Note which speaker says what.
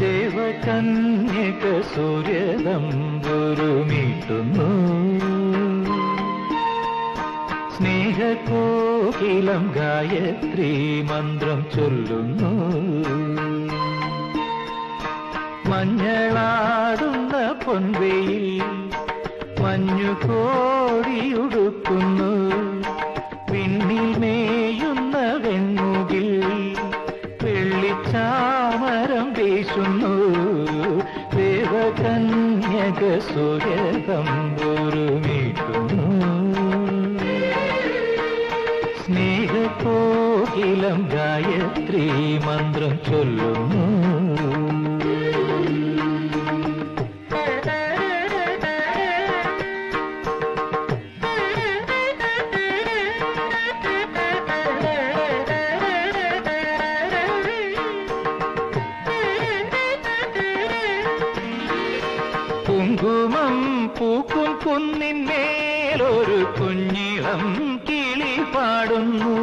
Speaker 1: ദേവകന്യക സൂര്യതമ്പുരുമീട്ടുന്നു സ്നേഹകോകിലം ഗായത്രി മന്ത്രം ചൊല്ലുന്നു. മഞ്ഞളാടുന്ന പൊൻവെയിൽ മഞ്ഞു വിണ്ണിൽ മേയുന്ന വെണ്ണുകിൽ വെള്ളിച്ചാമരം വീശുന്നു ദേവകന്യക സൂര്യതമ്പുരുമീട്ടുന്നു സ്നേഹകോകിലം ഗായത്രി മന്ത്രം ചൊല്ലുന്നു. കുങ്കുമം പൂക്കും കുന്നിന്മേലൊരു കുഞ്ഞിളം കിളി പാടുന്നു.